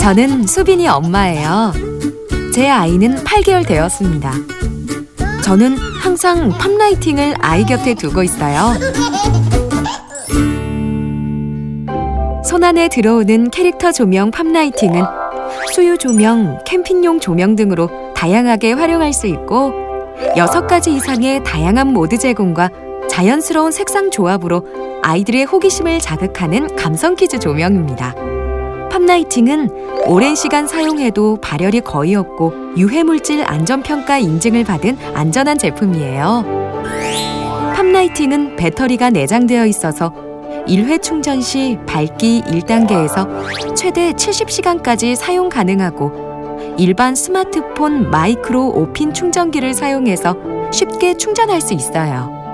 저는 수빈이 엄마예요. 제 아이는 8개월 되었습니다. 저는 항상 팝라이팅을 아이 곁에 두고 있어요. 손안에 들어오는 캐릭터 조명 팝라이팅은 수유 조명, 캠핑용 조명 등으로 다양하게 활용할 수 있고 여섯 가지 이상의 다양한 모드 제공과 자연스러운 색상 조합으로 아이들의 호기심을 자극하는 감성 퀴즈 조명입니다. 팝라이팅은 오랜 시간 사용해도 발열이 거의 없고 유해물질 안전평가 인증을 받은 안전한 제품이에요. 팝라이팅은 배터리가 내장되어 있어서 1회 충전 시 밝기 1단계에서 최대 70시간까지 사용 가능하고 일반 스마트폰 마이크로 5핀 충전기를 사용해서 쉽게 충전할 수 있어요.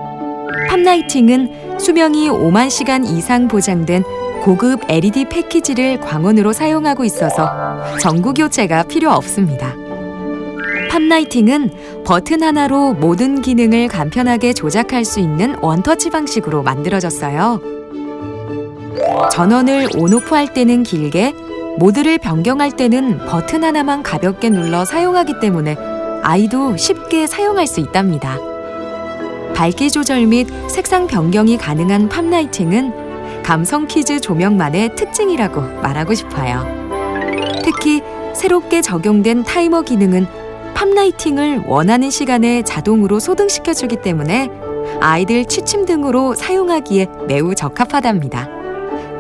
팝라이팅은 수명이 5만 시간 이상 보장된 고급 LED 패키지를 광원으로 사용하고 있어서 전구 교체가 필요 없습니다. 팝라이팅은 버튼 하나로 모든 기능을 간편하게 조작할 수 있는 원터치 방식으로 만들어졌어요. 전원을 온오프 할 때는 길게, 모드를 변경할 때는 버튼 하나만 가볍게 눌러 사용하기 때문에 아이도 쉽게 사용할 수 있답니다. 밝기 조절 및 색상 변경이 가능한 팝라이팅은 감성 퀴즈 조명만의 특징이라고 말하고 싶어요. 특히 새롭게 적용된 타이머 기능은 팝라이팅을 원하는 시간에 자동으로 소등시켜주기 때문에 아이들 취침 등으로 사용하기에 매우 적합하답니다.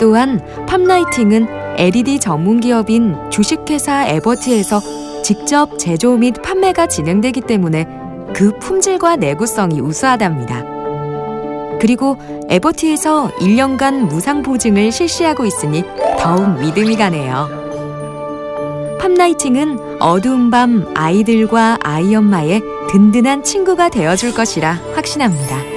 또한 팝라이팅은 LED 전문 기업인 주식회사 에버트에서 직접 제조 및 판매가 진행되기 때문에 그 품질과 내구성이 우수하답니다. 그리고 에버티에서 1년간 무상 보증을 실시하고 있으니 더욱 믿음이 가네요. 팝라이팅은 어두운 밤 아이들과 아이 엄마의 든든한 친구가 되어줄 것이라 확신합니다.